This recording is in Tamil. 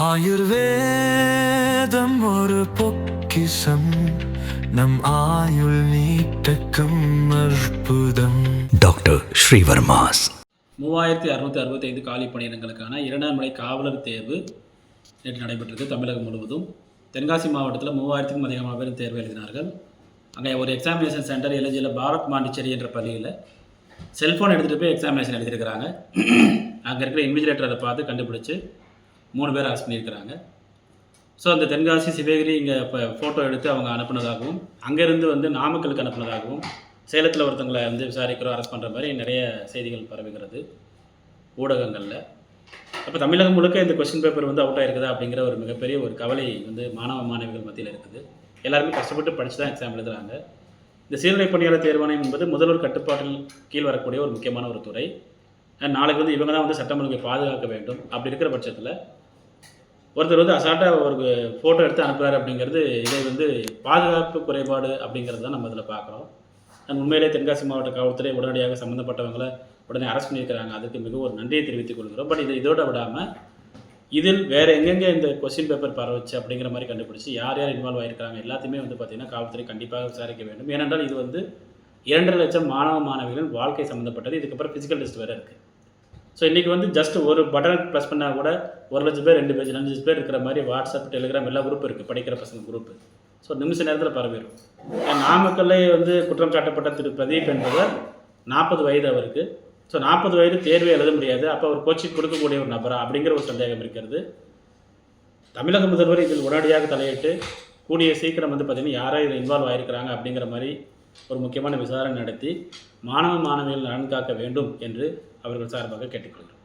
ஆயுர்வேதம் ஒரு பொக்கிசம் நம் ஆயுள் நீட்டக்கும் அற்புதம். டாக்டர் ஸ்ரீவர்மாஸ். மூவாயிரத்தி அறுநூற்றி அறுபத்தைந்து காலி பணியிடங்களுக்கான இரண்டாம் நிலை காவலர் தேர்வு நேற்று நடைபெற்றது தமிழகம் முழுவதும். தென்காசி மாவட்டத்தில் மூவாயிரத்துக்கும் அதிகமான பேர் தேர்வு எழுதினார்கள். அங்கே ஒரு எக்ஸாமினேஷன் சென்டர் எலிஜியில் பாரத் பாண்டிச்சேரி என்ற பள்ளியில் செல்ஃபோன் எடுத்துகிட்டு போய் எக்ஸாமினேஷன் எழுதியிருக்கிறாங்க. அங்கே இருக்கிற இன்விஜிலேட்டர் அதை பார்த்து கண்டுபிடிச்சு மூணு பேர் அரெஸ்ட் பண்ணியிருக்கிறாங்க. ஸோ அந்த தென்காசி சிவகிரி இங்கே இப்போ ஃபோட்டோ எடுத்து அவங்க அனுப்புனதாகவும் அங்கேருந்து வந்து நாமக்கலுக்கு அனுப்புனதாகவும் சேலத்தில் ஒருத்தங்களை வந்து விசாரிக்கிறோம் அரெஸ்ட் பண்ணுற மாதிரி நிறைய செய்திகள் பரவுகிறது ஊடகங்களில். அப்போ தமிழகம் முழுக்க இந்த கொஸ்டின் பேப்பர் வந்து அவுட் ஆகிருக்குதா அப்படிங்கிற ஒரு மிகப்பெரிய ஒரு கவலை வந்து மாணவ மாணவிகள் மத்தியில் இருக்குது. எல்லாருமே கஷ்டப்பட்டு படித்து தான் எக்ஸாம் எழுதுகிறாங்க இந்த சீருடை பணியாளர் தேர்வாணையம் என்பது முதல்வர் கட்டுப்பாட்டில் கீழ் வரக்கூடிய ஒரு முக்கியமான ஒரு துறை. நாளைக்கு வந்து இவங்க தான் வந்து சட்டம் ஒழுங்கை பாதுகாக்க வேண்டும். அப்படி இருக்கிற பட்சத்தில் ஒருத்தர் வந்து அசால்ட்டாக ஒரு ஃபோட்டோ எடுத்து அனுப்புகிறார் அப்படிங்கிறது இதை வந்து பாதுகாப்பு குறைபாடு அப்படிங்கிறது தான் நம்ம இதில் பார்க்குறோம். நான் உண்மையிலே தென்காசி மாவட்ட காவல்துறை உடனடியாக சம்மந்தப்பட்டவங்களை உடனே அரெஸ்ட் பண்ணியிருக்கிறாங்க. அதுக்கு மிகவும் ஒரு நன்றியை தெரிவித்துக் கொள்கிறோம். பட் இதை இதோட விடாமல் இதில் வேறு எங்கெங்கே இந்த கொஸ்டின் பேப்பர் பரவச்சு அப்படிங்கிற மாதிரி கண்டுபிடிச்சி யார் யார் இன்வால்வ் ஆயிருக்காங்க எல்லாத்தையுமே வந்து பார்த்திங்கன்னா காவல்துறை கண்டிப்பாக விசாரிக்க வேண்டும். ஏனென்றால் இது வந்து இரண்டரை லட்சம் மாணவ மாணவிகளின் வாழ்க்கை சம்மந்தப்பட்டது இதுக்கப்புறம் ஃபிசிக்கல் டெஸ்ட் வேறு இருக்குது ஸோ இன்றைக்கி வந்து ஜஸ்ட் ஒரு பட்டன் ப்ரெஸ் பண்ணால் கூட ஒரு லட்சம் பேர் ரெண்டு பேர் அஞ்சு பேர் இருக்கிற மாதிரி வாட்ஸ்அப் டெலிகிராம் எல்லா குரூப் இருக்குது படிக்கிற பசங்க குரூப்பு ஸோ நிமிஷ நேரத்தில் பரவிடும் நாமக்கல்லே வந்து குற்றம் சாட்டப்பட்ட திரு பிரதீப் என்பவர் நாற்பது வயது அவருக்கு. ஸோ நாற்பது வயது தேர்வே எழுத முடியாது. அப்போ அவர் கோச்சிங் கொடுக்கக்கூடிய ஒரு நபரா அப்படிங்கிற ஒரு சந்தேகம் இருக்கிறது. தமிழக முதல்வர் இதில் உடனடியாக தலையிட்டு கூடிய சீக்கிரம் வந்து பார்த்திங்கன்னா யாரோ இதில் இன்வால்வ் ஆகிருக்கிறாங்க அப்படிங்கிற மாதிரி ஒரு முக்கியமான விசாரணை நடத்தி மாணவ மாணவிகள் நலன் காக்க வேண்டும் என்று அவர்கள் சார்பாக கேட்டுக்கொள்கிறோம்.